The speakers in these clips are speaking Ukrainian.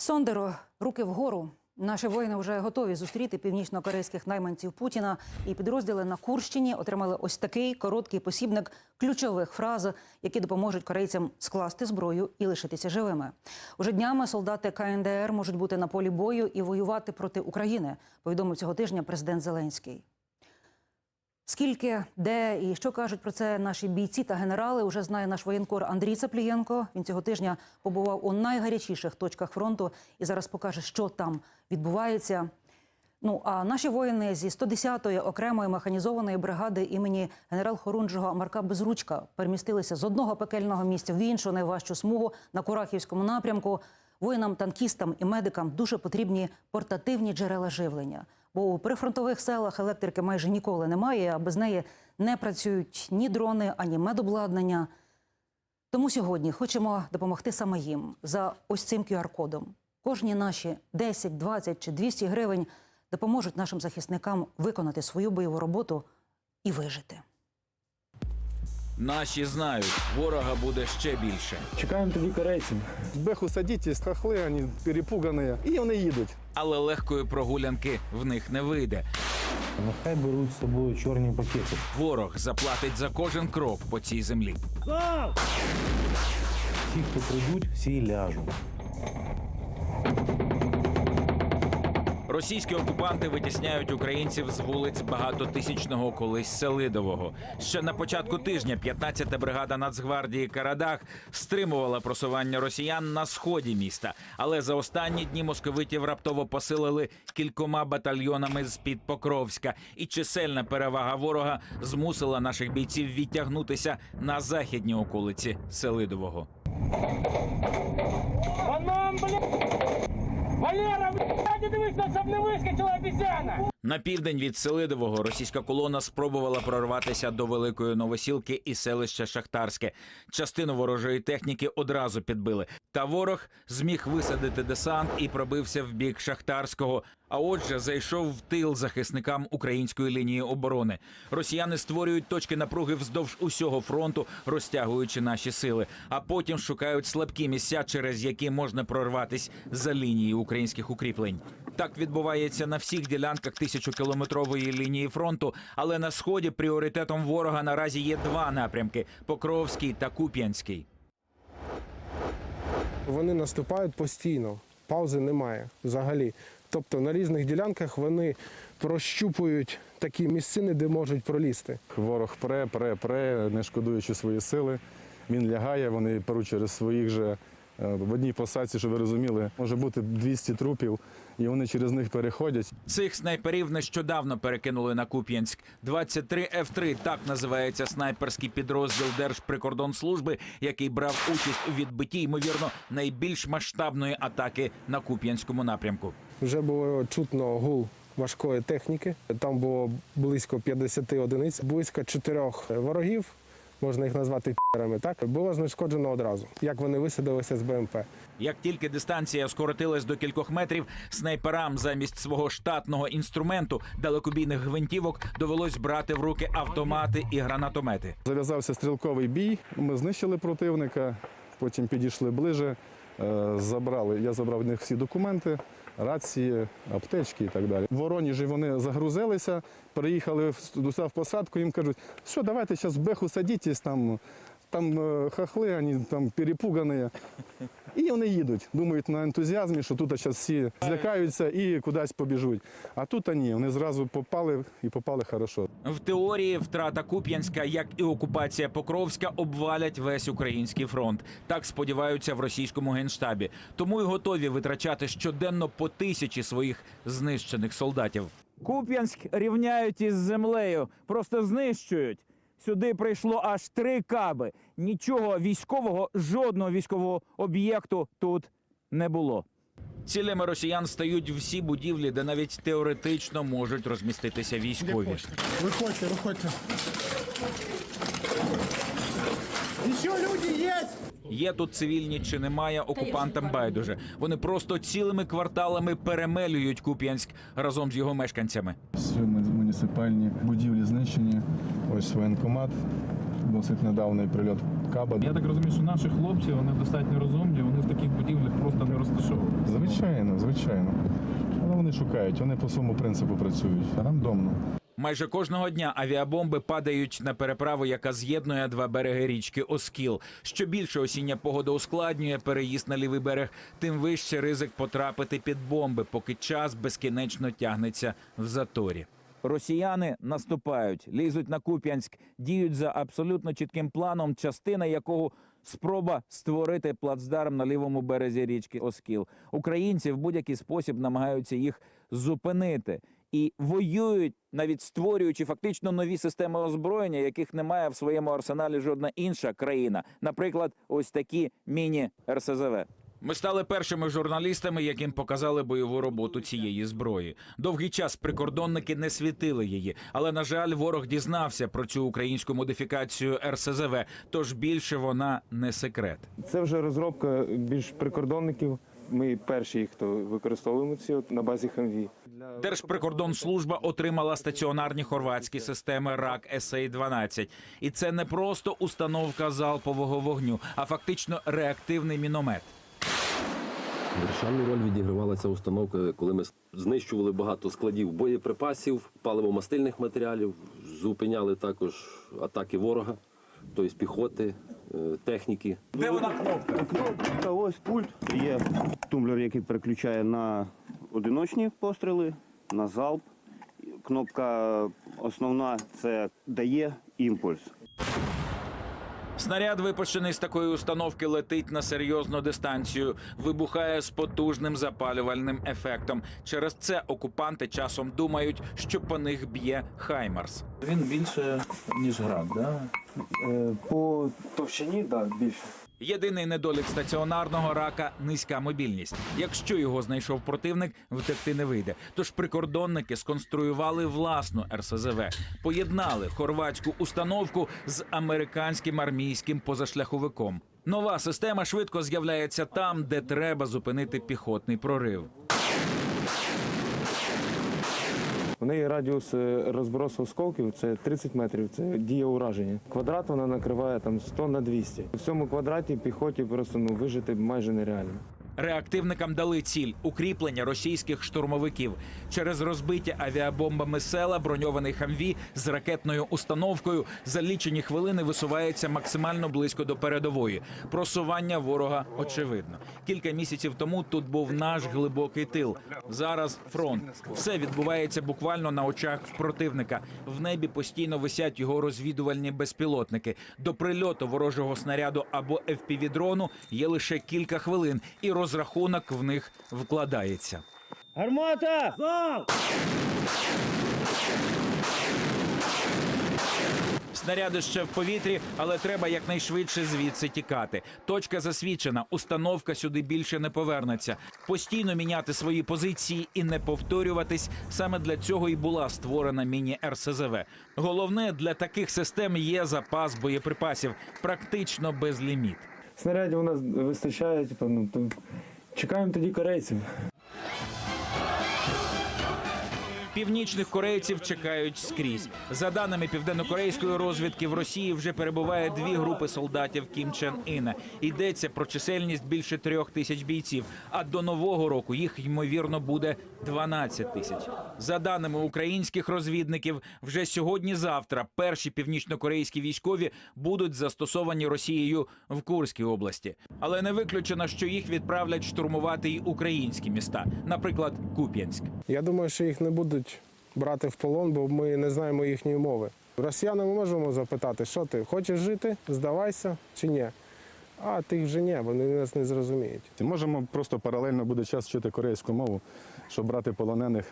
Сондеро, руки вгору. Наші воїни вже готові зустріти північно-корейських найманців Путіна. І підрозділи на Курщині отримали ось такий короткий посібник ключових фраз, які допоможуть корейцям скласти зброю і лишитися живими. Уже днями солдати КНДР можуть бути на полі бою і воювати проти України. Повідомив цього тижня президент Зеленський. Скільки, де і що кажуть про це наші бійці та генерали, уже знає наш воєнкор Андрій Цаплієнко. Він цього тижня побував у найгарячіших точках фронту і зараз покаже, що там відбувається. Ну а наші воїни зі 110-ї окремої механізованої бригади імені генерал-хорунжого Марка Безручка перемістилися з одного пекельного місця в іншу найважчу смугу на Курахівському напрямку. Воїнам, танкістам і медикам дуже потрібні портативні джерела живлення. Бо у прифронтових селах електрики майже ніколи немає, а без неї не працюють ні дрони, ані медобладнання. Тому сьогодні хочемо допомогти саме їм за ось цим QR-кодом. Кожні наші 10, 20 чи 200 гривень допоможуть нашим захисникам виконати свою бойову роботу і вижити. Наші знають, ворога буде ще більше. Чекаємо тоді корейців. Беху садитесь, хохли, вони перепугані, і вони їдуть. Але легкої прогулянки в них не вийде. Нехай беруть з собою чорні пакети. Ворог заплатить за кожен крок по цій землі. Ті, хто прийдуть, всі ляжуть. Російські окупанти витісняють українців з вулиць багатотисячного колись Селидового. Ще на початку тижня 15-та бригада Нацгвардії Карадах стримувала просування росіян на сході міста. Але за останні дні московитів раптово посилили кількома батальйонами з під Покровська, і чисельна перевага ворога змусила наших бійців відтягнутися на західні околиці Селидового. Блядь! Валера, дивись, щоб не вискочила обіцяна! На південь від Селидового російська колона спробувала прорватися до Великої Новосілки і селища Шахтарське. Частину ворожої техніки одразу підбили. Та ворог зміг висадити десант і пробився в бік Шахтарського. А отже, зайшов в тил захисникам української лінії оборони. Росіяни створюють точки напруги вздовж усього фронту, розтягуючи наші сили, а потім шукають слабкі місця, через які можна прорватись за лінії українських укріплень. Так відбувається на всіх ділянках тисячокілометрової лінії фронту, але на сході пріоритетом ворога наразі є два напрямки: Покровський та Куп'янський. Вони наступають постійно, паузи немає взагалі. Тобто на різних ділянках вони прощупують такі місцини, де можуть пролізти. Ворог пре, пре, пре, не шкодуючи свої сили. Він лягає, вони перуть через своїх же е, в одній посадці, щоб ви розуміли, може бути 200 трупів, і вони через них переходять. Цих снайперів нещодавно перекинули на Куп'янськ. 23 F3 – так називається снайперський підрозділ Держприкордонслужби, який брав участь у відбитті, ймовірно, найбільш масштабної атаки на Куп'янському напрямку. Вже було чутно гул важкої техніки. Там було близько 50 одиниць, близько чотирьох ворогів. Можна їх назвати пірами. Так було знешкоджено одразу, як вони висадилися з БМП. Як тільки дистанція скоротилась до кількох метрів, снайперам замість свого штатного інструменту далекобійних гвинтівок довелось брати в руки автомати і гранатомети. Зав'язався стрілковий бій. Ми знищили противника, потім підійшли ближе, е, забрали. Я забрав в них всі документи, рації, аптечки і так далі. В Воронежі вони загрузилися, приїхали в- туди в посадку, їм кажуть, що давайте зараз беху садітесь, там, там е, хохли, вони там перепугані. І вони їдуть, думають на ентузіазмі, що тут зараз всі злякаються і кудись побіжуть. А тут ні, вони зразу попали і попали хорошо. В теорії втрата Куп'янська, як і окупація Покровська, обвалять весь український фронт. Так сподіваються в російському генштабі. Тому й готові витрачати щоденно по тисячі своїх знищених солдатів. Куп'янськ рівняють із землею, просто знищують. Сюди прийшло аж три каби. Нічого військового, жодного військового об'єкту тут не було. Цілями росіян стають всі будівлі, де навіть теоретично можуть розміститися військові. Виходьте, виходьте. Еще люди есть! Є тут цивільні чи немає, окупантам байдуже. Вони просто цілими кварталами перемелюють Куп'янськ разом з його мешканцями. Всі муніципальні будівлі знищені. Ось воєнкомат, досить недавній прильот каба. Я так розумію, що наші хлопці вони достатньо розумні, вони в таких будівлях просто не розташовують. Звичайно, звичайно. Але вони шукають, вони по своєму принципу працюють рандомно. Майже кожного дня авіабомби падають на переправу, яка з'єднує два береги річки Оскіл. Що більше осіння погода ускладнює переїзд на лівий берег, тим вище ризик потрапити під бомби, поки час безкінечно тягнеться в заторі. Росіяни наступають, лізуть на Куп'янськ, діють за абсолютно чітким планом, частина якого спроба створити плацдарм на лівому березі річки Оскіл. Українці в будь-який спосіб намагаються їх зупинити і воюють, навіть створюючи фактично нові системи озброєння, яких немає в своєму арсеналі жодна інша країна. Наприклад, ось такі міні-РСЗВ. Ми стали першими журналістами, яким показали бойову роботу цієї зброї. Довгий час прикордонники не світили її, але на жаль, ворог дізнався про цю українську модифікацію РСЗВ. Тож більше вона не секрет. Це вже розробка більш прикордонників. Ми перші, хто використовуємо ці от на базі Хамві. Держприкордонслужба отримала стаціонарні хорватські системи РАК СА-12. І це не просто установка залпового вогню, а фактично реактивний міномет. Вирішальну роль відігравала ця установка, коли ми знищували багато складів боєприпасів, паливомастильних матеріалів, зупиняли також атаки ворога, тобто піхоти, е, техніки. Де вона кнопка? Та ось пульт. Є тумблер, який переключає на одиночні постріли, на залп. Кнопка основна це дає імпульс. Снаряд, випущений з такої установки, летить на серйозну дистанцію, вибухає з потужним запалювальним ефектом. Через це окупанти часом думають, що по них б'є Хаймарс. Він більше, ніж град, да? Е, По товщині, так, більше. Єдиний недолік стаціонарного рака низька мобільність. Якщо його знайшов противник, втекти не вийде. Тож прикордонники сконструювали власну РСЗВ, поєднали хорватську установку з американським армійським позашляховиком. Нова система швидко з'являється там, де треба зупинити піхотний прорив. У неї радіус е, розбросу осколків це 30 метрів. Це дія ураження. Квадрат вона накриває там 100 на 200. В цьому квадраті піхоті просто ну вижити майже нереально. Реактивникам дали ціль укріплення російських штурмовиків через розбиті авіабомбами села. Броньований хамві з ракетною установкою за лічені хвилини висувається максимально близько до передової. Просування ворога очевидно. Кілька місяців тому тут був наш глибокий тил. Зараз фронт. Все відбувається буквально на очах противника. В небі постійно висять його розвідувальні безпілотники. До прильоту ворожого снаряду або FPV-дрону є лише кілька хвилин, і розрахунок в них вкладається. Гармата! Зал! Снаряди ще в повітрі, але треба якнайшвидше звідси тікати. Точка засвідчена, установка сюди більше не повернеться. Постійно міняти свої позиції і не повторюватись. Саме для цього і була створена міні-РСЗВ. Головне для таких систем є запас боєприпасів, практично безліміт. Снарядів у нас вистачає, типу, ну то чекаємо тоді корейців. Північних корейців чекають скрізь. За даними південнокорейської розвідки, в Росії вже перебуває дві групи солдатів Кім Чен Іна. Йдеться про чисельність більше трьох тисяч бійців. А до нового року їх ймовірно буде 12 тисяч. За даними українських розвідників, вже сьогодні-завтра перші північнокорейські військові будуть застосовані Росією в Курській області. Але не виключено, що їх відправлять штурмувати й українські міста, наприклад, Куп'янськ. Я думаю, що їх не будуть брати в полон, бо ми не знаємо їхньої мови. Росіяни ми можемо запитати, що ти хочеш жити, здавайся чи ні. А тих вже ні, вони нас не зрозуміють. Можемо просто паралельно буде час вчити корейську мову, щоб брати полонених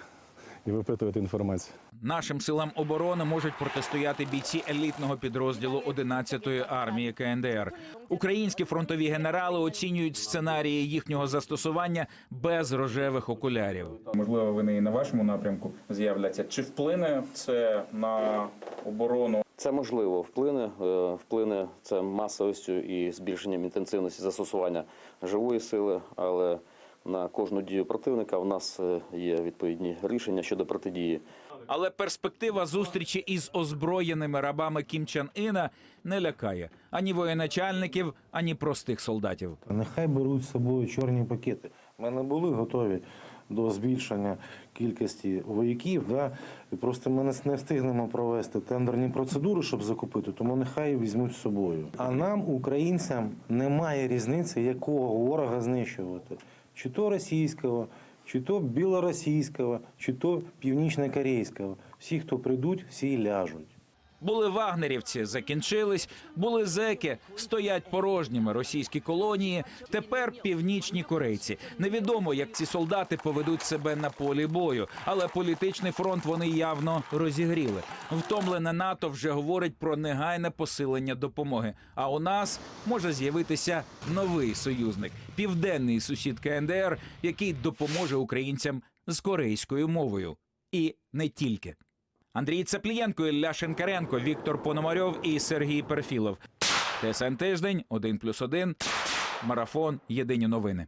і випитувати інформацію. Нашим силам оборони можуть протистояти бійці елітного підрозділу 11-ї армії КНДР. Українські фронтові генерали оцінюють сценарії їхнього застосування без рожевих окулярів. Можливо, вони і на вашому напрямку з'являться. Чи вплине це на оборону? Це можливо вплине, е, вплине це масовістю і збільшенням інтенсивності застосування живої сили, але на кожну дію противника в нас е, є відповідні рішення щодо протидії. Але перспектива зустрічі із озброєними рабами Кім Чен Іна не лякає ані воєначальників, ані простих солдатів. Нехай беруть з собою чорні пакети. Ми не були готові до збільшення кількості вояків. Да? І просто ми не встигнемо провести тендерні процедури, щоб закупити, тому нехай візьмуть з собою. А нам, українцям, немає різниці, якого ворога знищувати. Чи то російського, чи то білоросійського, чи то північнокорейського. Всі, хто прийдуть, всі ляжуть. Були вагнерівці, закінчились, були зеки, стоять порожніми російські колонії. Тепер північні корейці. Невідомо, як ці солдати поведуть себе на полі бою, але політичний фронт вони явно розігріли. Втомлене НАТО вже говорить про негайне посилення допомоги. А у нас може з'явитися новий союзник південний сусід КНДР, який допоможе українцям з корейською мовою, і не тільки. Андрій Цеплієнко, Ілля Шенкаренко, Віктор Пономарьов і Сергій Перфілов. ТСН тиждень 1+,1, Марафон. Єдині новини.